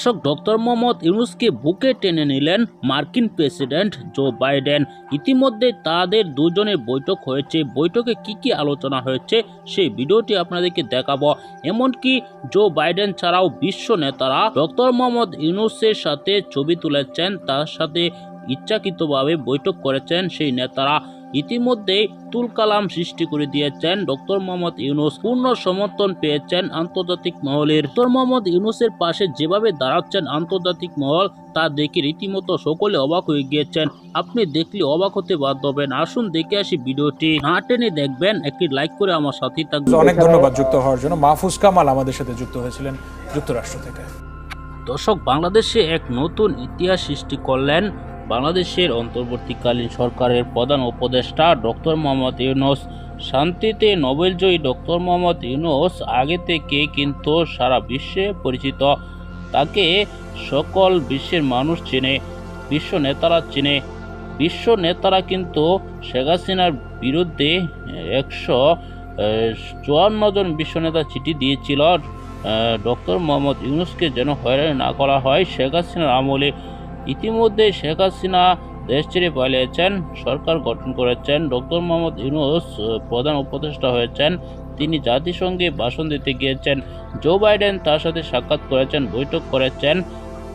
দর্শক ডক্টর মোহাম্মদ ইউনুসকে বুকে টেনে নিলেন মার্কিন প্রেসিডেন্ট জো বাইডেন। ইতিমধ্যে তাদের দুজনের বৈঠক হয়েছে। বৈঠকে কি কি আলোচনা হয়েছে সেই ভিডিওটি আপনাদেরকে দেখাবো। এমনকি জো বাইডেন ছাড়াও বিশ্ব নেতারা ডক্টর মোহাম্মদ ইউনুসের সাথে ছবি তুলেছেন। তার সাথে ইচ্ছাকৃতভাবে বৈঠক করেছেন সেই নেতারা। ইতিমধ্যে তুল কালাম সৃষ্টি করে দিয়েছেন ডক্টর মোহাম্মদ ইউনুস। পূর্ণ সমর্থন পেয়েছেন আন্তর্জাতিক মহলের। ডক্টর মোহাম্মদ ইউনুসের পাশে যেভাবে দাঁড়াচ্ছেন আন্তর্জাতিক মহল তা দেখে রীতিমতো সকলে অবাক হয়ে গিয়েছেন। আপনি দেখলে অবাক হতে বাধ্য হবেন। আসুন দেখে আসি ভিডিওটি। না টেনে দেখবেন একটি লাইক করে আমার সাথে থাকবেন। অনেক ধন্যবাদ যুক্ত হওয়ার জন্য। মাহফুজ কামাল আমাদের সাথে যুক্ত হয়েছিলেন যুক্তরাষ্ট্র থেকে। দর্শক বাংলাদেশে এক নতুন ইতিহাস সৃষ্টি করলেন বাংলাদেশের অন্তর্বর্তীকালীন সরকারের প্রধান উপদেষ্টা ডক্টর মোহাম্মদ ইউনুস। শান্তিতে নোবেলজয়ী ডক্টর মোহাম্মদ ইউনুস আগে থেকে কিন্তু সারা বিশ্বে পরিচিত। তাকে সকল বিশ্বের মানুষ চেনে, বিশ্ব নেতারা চেনে। বিশ্ব নেতারা কিন্তু শেখ হাসিনার বিরুদ্ধে একশো চুয়ান্ন জন বিশ্ব নেতা চিঠি দিয়েছিল। ডক্টর মোহাম্মদ ইউনুসকে যেন হয়রানি না করা হয় শেখ হাসিনার আমলে। ইতিমধ্যে শেখ হাসিনা দেশ ছেড়ে পালিয়েছেন, সরকার গঠন করেছেন, ডক্টর মোহাম্মদ ইউনুস প্রধান উপদেষ্টা হয়েছেন, তিনি জাতিসংঘে ভাষণ দিতে গিয়েছেন, জো বাইডেন তার সাথে সাক্ষাৎ করেছেন, বৈঠক করেছেন,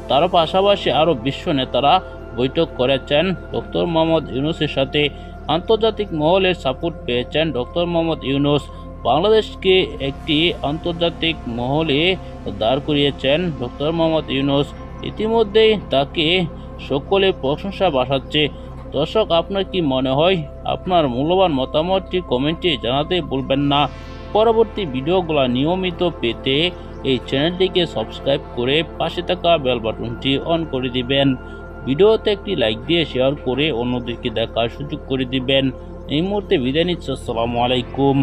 তার পাশাপাশি আরও বিশ্ব নেতারা বৈঠক করেছেন, ডক্টর মোহাম্মদ ইউনুসের সাথে আন্তর্জাতিক মহলের সাপোর্ট পেয়েছেন ডক্টর মোহাম্মদ ইউনুস। বাংলাদেশকে একটি আন্তর্জাতিক মহলে দাঁড় করিয়েছেন ডক্টর মোহাম্মদ ইউনুস। ইতিমধ্যেই তাকে সকলে প্রশংসা বাসাচ্ছে। দর্শক, আপনার কি মনে হয়? আপনার মূল্যবান মতামতটি কমেন্টে জানাতে ভুলবেন না। পরবর্তী ভিডিওগুলো নিয়মিত পেতে এই চ্যানেলটিকে সাবস্ক্রাইব করে পাশে থাকা বেল বাটনটি অন করে দিবেন। ভিডিওতে একটি লাইক দিয়ে শেয়ার করে অন্যদেরকে দেখার সুযোগ করে দিবেন। এই মুহূর্তে বিদায় নিচ্ছি। আসসালামু আলাইকুম।